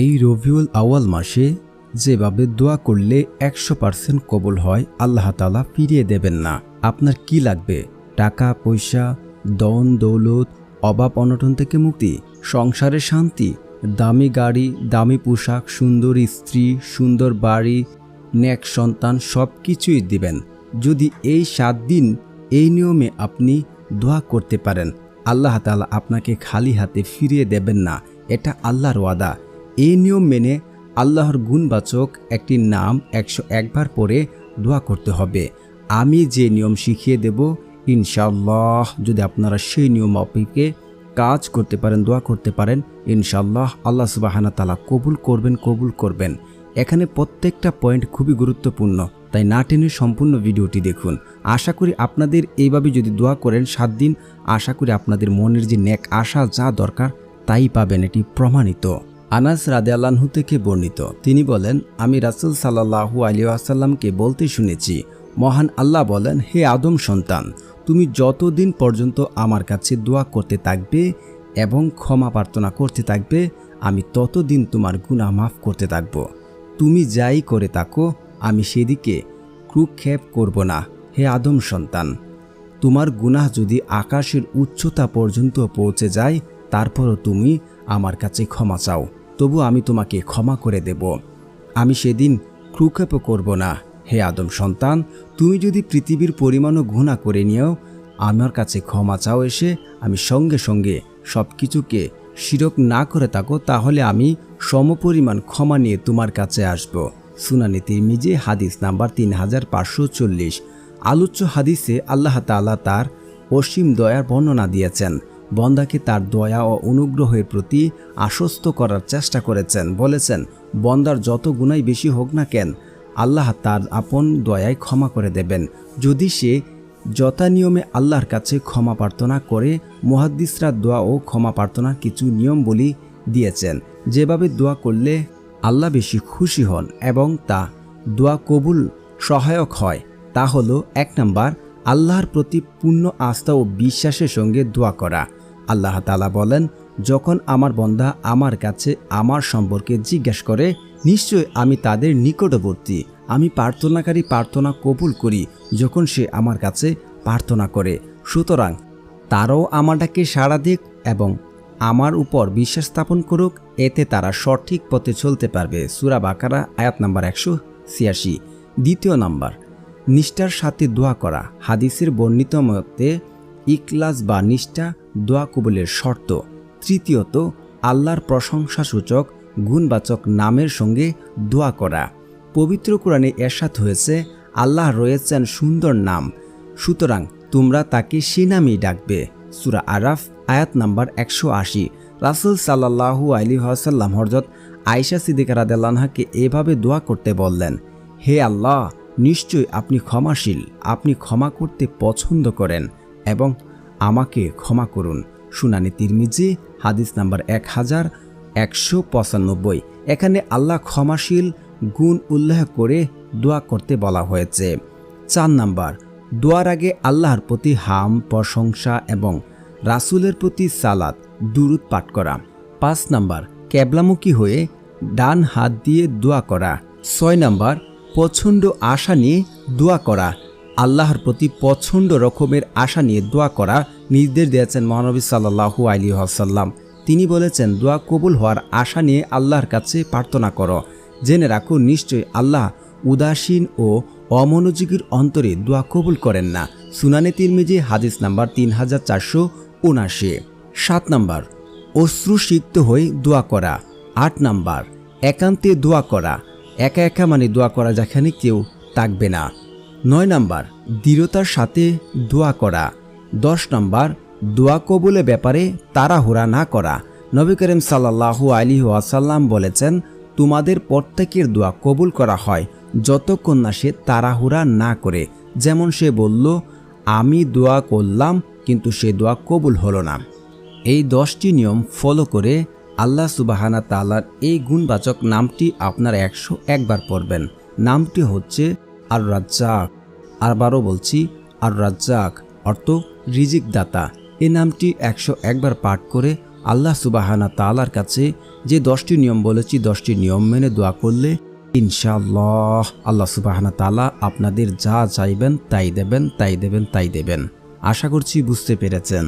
এই রবিউল আওয়াল মাসে যেভাবে দোয়া করলে একশো পার্সেন্ট কবল হয়, আল্লাহ তালা ফিরিয়ে দেবেন না। আপনার কি লাগবে? টাকা, পয়সা দন দৌলত, অভাব, অনটন থেকে মুক্তি, সংসারে শান্তি, দামি গাড়ি, দামি পোশাক, সুন্দর স্ত্রী, সুন্দর বাড়ি, নেক সন্তান সব কিছুই দিবেন। যদি এই সাত দিন এই নিয়মে আপনি দোয়া করতে পারেন, আল্লাহ তালা আপনাকে খালি হাতে ফিরিয়ে দেবেন না। এটা আল্লাহর ওয়াদা। এই নিয়ম মেনে আল্লাহর গুণবাচক একটি নাম একশো একবার পরে দোয়া করতে হবে। আমি যে নিয়ম শিখিয়ে দেব ইনশাল্লাহ যদি আপনারা সেই নিয়ম অপিকে কাজ করতে পারেন, দোয়া করতে পারেন ইনশাল্লাহ আল্লাহ সুবাহানা তালা কবুল করবেন কবুল করবেন। এখানে প্রত্যেকটা পয়েন্ট খুবই গুরুত্বপূর্ণ, তাই না টেনে সম্পূর্ণ ভিডিওটি দেখুন। আশা করি আপনাদের এইভাবে যদি দোয়া করেন সাত দিন, আশা করি আপনাদের মনের যে নেক আশা যা দরকার তাই পাবেন, এটি প্রমাণিত। আনাস রাদে আল্লাহু থেকে বর্ণিত। তিনি বলেন, আমি রাসুল সাল্লাহু আলী আসাল্লামকে বলতে শুনেছি, মহান আল্লাহ বলেন, হে আদম সন্তান, তুমি যতদিন পর্যন্ত আমার কাছে দোয়া করতে থাকবে এবং ক্ষমা প্রার্থনা করতে থাকবে, আমি ততদিন তোমার গুনাহ মাফ করতে থাকব। তুমি যাই করে থাকো, আমি সেদিকে ক্রুক্ষেপ করব না, হে আদম সন্তান। তোমার গুনাহ যদি আকাশের উচ্চতা পর্যন্ত পৌঁছে যায়, তারপরও তুমি আমার কাছে ক্ষমা চাও। তবু আমি তোমাকে ক্ষমা করে দেব। আমি সেদিন ক্রুক্ষেপও করব না। হে আদম সন্তান, তুমি যদি পৃথিবীর পরিমাণও গুণা করে নিও, আমার কাছে ক্ষমা চাও এসে আমি সঙ্গে সঙ্গে সব কিছুকে শিরক না করে থাকো, তাহলে আমি সমপরিমাণ ক্ষমা নিয়ে তোমার কাছে আসব। সুনানি তিরমিজি, হাদিস নাম্বার তিন হাজার পাঁচশো চল্লিশ। আলোচ্য হাদিসে আল্লাহ তাআলা তার অসীম দয়ার বর্ণনা দিয়েছেন। বন্দাকে তার দয়া ও অনুগ্রহের প্রতি আশ্বস্ত করার চেষ্টা করেছেন, বলেছেন, বন্দার যত গুণাই বেশি হোক না কেন, আল্লাহ তার আপন দয়ায় ক্ষমা করে দেবেন। যদি সে যথা নিয়মে আল্লাহর কাছে ক্ষমা প্রার্থনা করে, মুহাদ্দিসরা দোয়া ও ক্ষমা প্রার্থনার কিছু নিয়ম বলি দিয়েছেন, যেভাবে দোয়া করলে আল্লাহ বেশি খুশি হন এবং তা দোয়া কবুল সহায়ক হয়, তা হলো, এক নম্বর, আল্লাহর প্রতি পূর্ণ আস্থা ও বিশ্বাসের সঙ্গে দোয়া করা। আল্লাহ তালা বলেন, যখন আমার বন্ধা আমার কাছে আমার সম্পর্কে জিজ্ঞেস করে নিশ্চয় আমি তাদের নিকটবর্তী। আমি প্রার্থনাকারী প্রার্থনা কবুল করি যখন সে আমার কাছে প্রার্থনা করে। সুতরাং তারাও আমাটাকে সাড়া দিক এবং আমার উপর বিশ্বাস স্থাপন করুক, এতে তারা সঠিক পথে চলতে পারবে। সুরা বাকারা, আয়াত নাম্বার একশো ছিয়াশি। দ্বিতীয় নাম্বার, নিষ্ঠার সাথে দোয়া করা। হাদিসের বর্ণিত মতে ইকলাস বা নিষ্ঠা, দোয়া কবুলের শর্ত। তৃতীয়ত, আল্লাহর প্রশংসাসূচক, গুণবাচক নামের সঙ্গে দোয়া করা। পবিত্র কোরআনে এরশাদ হয়েছে, আল্লাহ রয়েছেন সুন্দর নাম। সুতরাং তোমরা তাকে সে নামেই ডাকবে। সুরা আরাফ, আয়াত নাম্বার একশো আশি। রাসুল সাল্লাহু আলী হাসাল্লাম হরজত আয়সা সিদ্দিকা রাদেলানহাকে এভাবে দোয়া করতে বললেন, হে আল্লাহ নিশ্চয় আপনি ক্ষমাশীল, আপনি ক্ষমা করতে পছন্দ করেন। এবং আমাকে ক্ষমা করুন। শুনানি তিরমিজি, হাদিস নাম্বার এক হাজার একশো পঁচানব্বই। এখানে আল্লাহ ক্ষমাশীল গুণ উল্লেখ করে দোয়া করতে বলা হয়েছে। চার নাম্বার, দোয়ার আগে আল্লাহর প্রতি হাম, প্রশংসা এবং রাসুলের প্রতি সালাত, দুরুদ পাঠ করা। পাঁচ নাম্বার ক্যাবলামুখী হয়ে ডান হাত দিয়ে দোয়া করা। ছয় নাম্বার, প্রচণ্ড আশা নিয়ে দোয়া করা। আল্লাহর প্রতি প্রচণ্ড রকমের আশা নিয়ে দোয়া করা নির্দেশ দিয়েছেন মহানবী সাল্লাহু আলী আসাল্লাম তিনি বলেছেন, দোয়া কবুল হওয়ার আশা নিয়ে আল্লাহর কাছে প্রার্থনা করো। জেনে রাখো নিশ্চয় আল্লাহ উদাসীন ও অমনোযোগীর অন্তরে দোয়া কবুল করেন না। সুনানে তিরমিজি, হাদিস নাম্বার তিন হাজার চারশো উনাশি সাত নাম্বার, অশ্রুসিক্ত হয়ে দোয়া করা। আট নাম্বার, একান্তে দোয়া করা। একা একা মানে দোয়া করা যেখানে কেউ থাকবে না। নয় নাম্বার, দৃঢ়তার সাথে দোয়া করা। দশ নাম্বার, দোয়া কবুলে ব্যাপারে তাড়াহুড়া না করা। নবী করিম সাল্লাহু আলী ওয়াসাল্লাম বলেছেন, তোমাদের প্রত্যেকের দোয়া কবুল করা হয়, যতক্ষণ না সে তাড়াহুড়া না করে। যেমন সে বলল, আমি দোয়া করলাম, কিন্তু সে দোয়া কবুল হলো না। এই দশটি নিয়ম ফলো করে আল্লাহ সুবাহানা তালার এই গুণবাচক নামটি আপনার একশো একবার পড়বেন। নামটি হচ্ছে আর রাজ্জাক আরবারও বলছি আর রাজ্জাক অর্থ রিজিক দাতা এ নামটি একশো একবার পাঠ করে আল্লাহ সুবাহানা তালার কাছে যে দশটি নিয়ম বলেছি, দশটি নিয়ম মেনে দোয়া করলে ইনশাল্লাহ আল্লাহ সুবাহানা তালা আপনাদের যা চাইবেন তাই দেবেন তাই দেবেন তাই দেবেন। আশা করছি বুঝতে পেরেছেন।